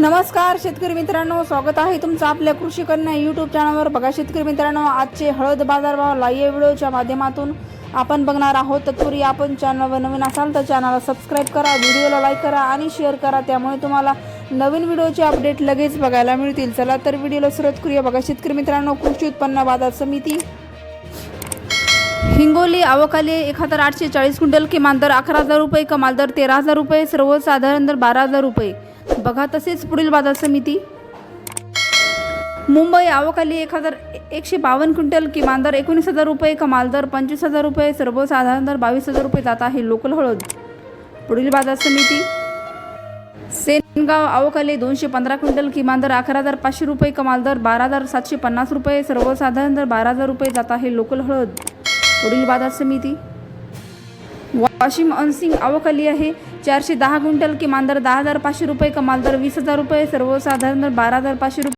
नमस्कार शेतकरी मित्रांनो. स्वागत आहे तुमचं आपल्या कृषी कन्या यूट्यूब चॅनलवर बघा शेतकरी मित्रांनो आजचे हळद बाजारभाव लाईव्ह व्हिडिओच्या माध्यमातून आपण बघणार आहोत. तत्पूर्वी आपण चॅनलवर नवीन असाल तर चॅनलला सबस्क्राईब करा व्हिडिओला लाईक करा आणि शेअर करा. त्यामुळे तुम्हाला नवीन व्हिडिओचे अपडेट लगेच बघायला मिळतील. चला तर व्हिडिओला सुरुवात करूया. बघा शेतकरी मित्रांनो कृषी उत्पन्न बाजार समिती. हिंगोली अवकाली एक हजार आठशे चाळीस क्विंटल किमान दर अकरा हजार रुपये कमाल दर तेरा हजार रुपये सर्वसाधारण दर बारा हजार रुपये. बघा तसेच पुढील बाजार समिती. मुंबई आवकाली एक हजार एकशे बावन्न क्विंटल किमान दर एकोणीस हजार रुपये कमाल दर पंचवीस हजार रुपये सर्वसाधारण दर बावीस हजार रुपये जात आहे लोकल हळद. पुढील बाजार समिती. सेनगाव आवकाले दोनशे पंधरा क्विंटल किमान दर अकरा हजार पाचशे रुपये कमाल दर बारा हजार सातशे पन्नास रुपये सर्वसाधारण दर बारा हजार रुपये जात आहे लोकल हळद. पुढील बाजार समिती. वाशिम अनसिंग आवकाली आहे. चारशे दहा क्विंटल किमान दर दहा हजार पाचशे रुपये कमाल दर वीस हजार रुपये सर्वसाधारण दर बारा हजार पाचशे रुपये.